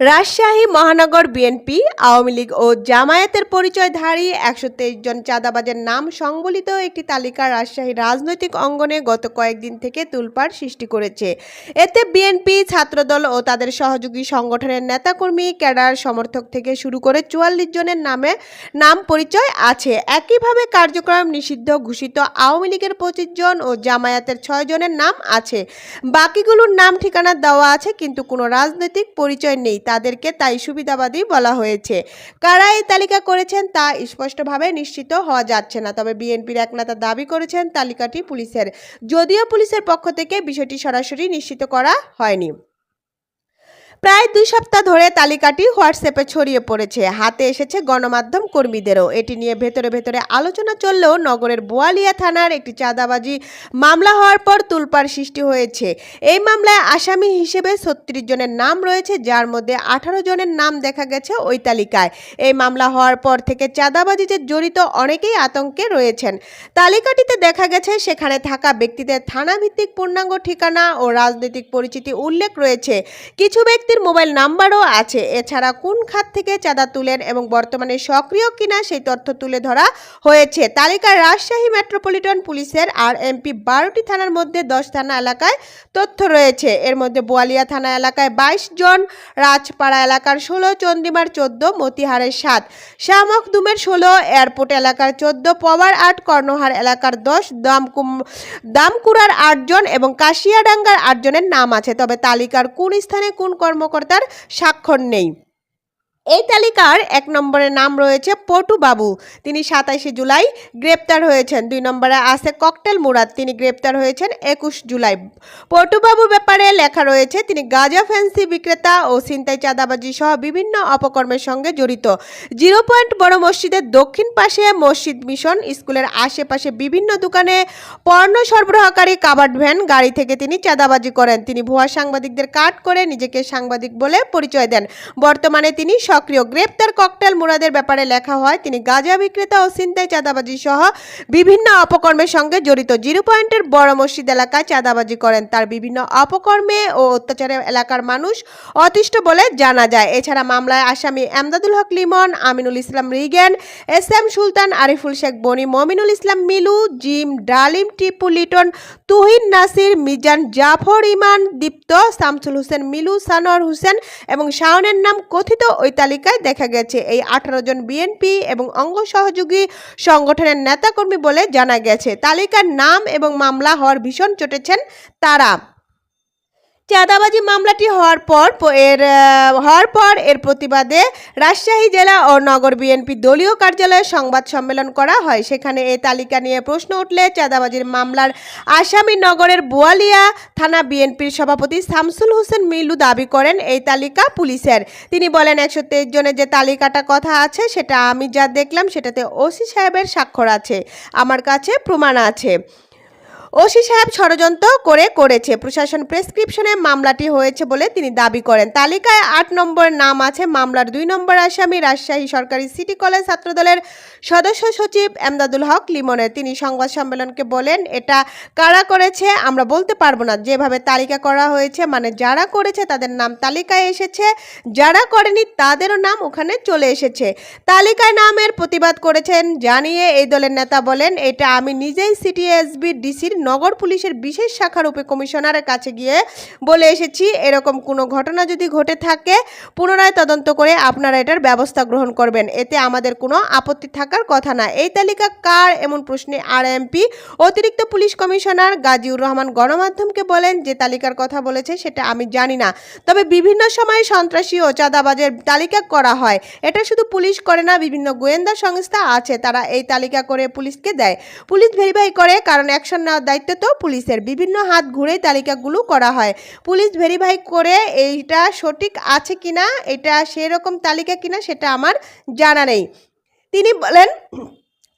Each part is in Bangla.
রাজশাহী, মহানগর বিএনপি, আওয়ামী লীগ ও জামায়াতের পরিচয়ধারী একশো তেইশ জন চাঁদাবাজের নাম সংবলিত একটি তালিকা রাজশাহী রাজনৈতিক অঙ্গনে গত কয়েকদিন থেকে তুলপাড় সৃষ্টি করেছে। এতে বিএনপি, ছাত্রদল ও তাদের সহযোগী সংগঠনের নেতাকর্মী, ক্যাডার, সমর্থক থেকে শুরু করে চুয়াল্লিশ জনের নামে নাম পরিচয় আছে। একইভাবে কার্যক্রম নিষিদ্ধ ঘোষিত আওয়ামী লীগের পঁচিশ জন ও জামায়াতের ছয় জনের নাম আছে। বাকিগুলোর নাম ঠিকানা দেওয়া আছে, কিন্তু কোনো রাজনৈতিক পরিচয় নেই। তাদেরকে তাই সুবিধাবাদী বলা হয়েছে। কারা এই তালিকা করেছেন তা স্পষ্টভাবে নিশ্চিত হওয়া যাচ্ছে না। তবে বিএনপির এক নেতা দাবি করেছেন তালিকাটি পুলিশের। যদিও পুলিশের পক্ষ থেকে বিষয়টি সরাসরি নিশ্চিত করা হয়নি। প্রায় দুই সপ্তাহ ধরে তালিকাটি হোয়াটসঅ্যাপে ছড়িয়ে পড়েছে। হাতে এসেছে গণমাধ্যম কর্মীদেরও। এটি নিয়ে ভেতরে ভেতরে আলোচনা চললেও নগরের বোয়ালিয়া থানার একটি চাঁদাবাজি মামলা হওয়ার পর তুলপার সৃষ্টি হয়েছে। এই মামলায় আসামি হিসেবে ছত্রিশ জনের নাম রয়েছে, যার মধ্যে আঠারো জনের নাম দেখা গেছে ওই তালিকায়। এই মামলা হওয়ার পর থেকে চাঁদাবাজিতে জড়িত অনেকেই আতঙ্কে রয়েছেন। তালিকাটিতে দেখা গেছে, সেখানে থাকা ব্যক্তিদের থানাভিত্তিক পূর্ণাঙ্গ ঠিকানা ও রাজনৈতিক পরিচিতি উল্লেখ রয়েছে। কিছু ব্যক্তির মোবাইল নাম্বারও আছে। এছাড়া কোন খাত থেকে চাঁদা তুলেন এবং বর্তমানে সক্রিয় কিনা সেই তথ্য তুলে ধরা হয়েছে। তালিকায় রাজশাহী মেট্রোপলিটন পুলিশের আর এমপি বারোটি থানার মধ্যে দশ থানা এলাকায় তথ্য রয়েছে। এর মধ্যে বোয়ালিয়া থানা এলাকায় বাইশ জন, রাজপাড়া এলাকার ষোলো, চন্দিমার চোদ্দ, মতিহারের সাত শাহমখদুমের ষোলো, এয়ারপোর্ট এলাকার চোদ্দ পবার আট, কর্ণহার এলাকার দশ, দামকুম দামকুড়ার আটজন এবং কাশিয়াডাঙ্গার আটজনের নাম আছে। তবে তালিকার কোন স্থানে কোন কর্মকর্তার স্বাক্ষর নেই। এই তালিকার এক নম্বরে নাম রয়েছে পটু বাবু। তিনি সাতাইশে জুলাই গ্রেপ্তার হয়েছেন। দুই নম্বরে আছে ককটেল মুরাদ। তিনি গ্রেপ্তার হয়েছেন একুশ জুলাই। পটুবাবু ব্যাপারে লেখা রয়েছে, তিনি গাজা ফ্যান্সি বিক্রেতা ও ছিনতাই চাঁদাবাজি সহ বিভিন্ন অপকর্মের সঙ্গে জড়িত। জিরো পয়েন্ট বড় মসজিদের দক্ষিণ পাশে মসজিদ মিশন, স্কুলের আশেপাশে বিভিন্ন দোকানে পণ্য সরবরাহকারী কাবার্ড ভ্যান, গাড়ি থেকে তিনি চাঁদাবাজি করেন। তিনি ভুয়া সাংবাদিকদের কাট করে নিজেকে সাংবাদিক বলে পরিচয় দেন। বর্তমানে তিনি সক্রিয় গ্রেপ্তার ককটেল মুরাদের ব্যাপারে লেখা হয়, তিনি গাঁজা বিক্রেতা ও ছিনতাই চাঁদাবাজি সহ বিভিন্ন অপকর্মের সঙ্গে জড়িত। জিরো পয়েন্টের বড় মসজিদ এলাকায় চাঁদাবাজি করেন। তার বিভিন্ন অপকর্মে ও অত্যাচারে এলাকার মানুষ অতিষ্ঠ বলে জানা যায়। এছাড়া মামলায় আসামি এমদাদুল হক লিমন, আমিনুল ইসলাম রিগেন, এস এম সুলতান, আরিফুল শেখ, বনি মমিনুল ইসলাম, মিলু, জিম ডালিম, টিপু লিটন, তুহিন নাসির, মিজান জাফর ইমান, দীপ্ত, শামসুল হোসেন, মিলু সানোয়ার হোসেন এবং শাওনের নাম কথিত ওই তালিকায় দেখা গেছে এই আঠারো জন বিএনপি এবং অঙ্গ সহযোগী সংগঠনের নেতাকর্মী বলে জানা গেছে। তালিকার নাম এবং মামলা হওয়ার ভীষণ চটেছেন তারা। চাঁদাবাজি মামলাটি হওয়ার পর এর হওয়ার পর এর প্রতিবাদে রাজশাহী জেলা ও নগর বিএনপি দলীয় কার্যালয়ে সংবাদ সম্মেলন করা হয়। সেখানে এই তালিকা নিয়ে প্রশ্ন উঠলে চাঁদাবাজির মামলার আসামি নগরের বোয়ালিয়া থানা বিএনপির সভাপতি শামসুল হোসেন মিলু দাবি করেন, এই তালিকা পুলিশের। তিনি বলেন, একশো তেইশ জনের যে তালিকাটা কথা আছে, সেটা আমি যা দেখলাম, সেটাতে ওসি সাহেবের স্বাক্ষর আছে। আমার কাছে প্রমাণ আছে। ওসি সাহেব ষড়যন্ত্র করে করেছে। প্রশাসন প্রেসক্রিপশনে মামলাটি হয়েছে বলে তিনি দাবি করেন। তালিকায় আট নম্বর নাম আছে, মামলার দুই নম্বর আসামি রাজশাহী সরকারি সিটি কলেজ ছাত্রদলের সদস্য সচিব এমদাদুল হক লিমনের। তিনি সংবাদ সম্মেলনকে বলেন, এটা কারা করেছে আমরা বলতে পারব না। যেভাবে তালিকা করা হয়েছে মানে যারা করেছে তাদের নাম তালিকায় এসেছে, যারা করেনি তাদেরও নাম ওখানে চলে এসেছে। তালিকায় নামের প্রতিবাদ করেছেন জানিয়ে এই দলের নেতা বলেন, এটা আমি নিজেই সিটি এসবি, ডিসির নগর পুলিশের বিশেষ শাখার উপ কমিশনারের কাছে গিয়ে বলে এসেছি, এরকম কোনো ঘটনা যদি ঘটে থাকে, পুনরায় তদন্ত করে আপনারা এটার ব্যবস্থা গ্রহণ করবেন। এতে আমাদের কোনো আপত্তি থাকার কথা না। এই তালিকা কার? এমন প্রশ্নে আর এমপি অতিরিক্ত পুলিশ কমিশনার গাজীউর রহমান গণমাধ্যমকে বলেন, যে তালিকার কথা বলেছে সেটা আমি জানি না। তবে বিভিন্ন সময়ে সন্ত্রাসী ও চাঁদাবাজের তালিকা করা হয়। এটা শুধু পুলিশ করে না, বিভিন্ন গোয়েন্দা সংস্থা আছে, তারা এই তালিকা করে পুলিশকে দেয়। পুলিশ ভেরিফাই করে, কারণ অ্যাকশন নেওয়ার দায়িত্ব তো পুলিশের বিভিন্ন হাত ঘুরে তালিকাগুলো করা হয়। পুলিশ ভেরিফাই করে এইটা সঠিক আছে কিনা, এটা সেরকম তালিকা কিনা সেটা আমার জানা নেই। তিনি বলেন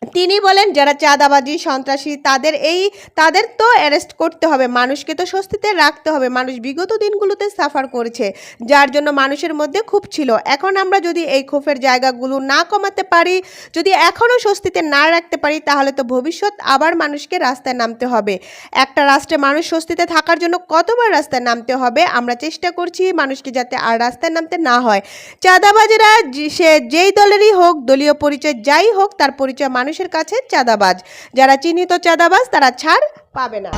তিনি বলেন, যারা চাঁদাবাজি, সন্ত্রাসী, তাদের এই, তাদের তো অ্যারেস্ট করতে হবে, মানুষকে তো স্বস্তিতে রাখতে হবে, মানুষ বিগত দিনগুলোতে সাফার করেছে, যার জন্য মানুষের মধ্যে ক্ষোভ ছিল। এখন আমরা যদি এই ক্ষোভের জায়গাগুলো না কমাতে পারি, যদি এখনও স্বস্তিতে না রাখতে পারি, তাহলে তো ভবিষ্যৎ আবার মানুষকে রাস্তায় নামতে হবে। একটা রাষ্ট্রে মানুষ স্বস্তিতে থাকার জন্য কতবার রাস্তায় নামতে হবে, আমরা চেষ্টা করছি মানুষকে যাতে আর রাস্তায় নামতে না হয়। চাঁদাবাজিরা সে যেই দলেরই হোক, দলীয় পরিচয় যাই হোক, তার পরিচয় মানুষের কাছে চাঁদাবাজ। যারা চিহ্নিত চাঁদাবাজ তারা ছাড় পাবে না।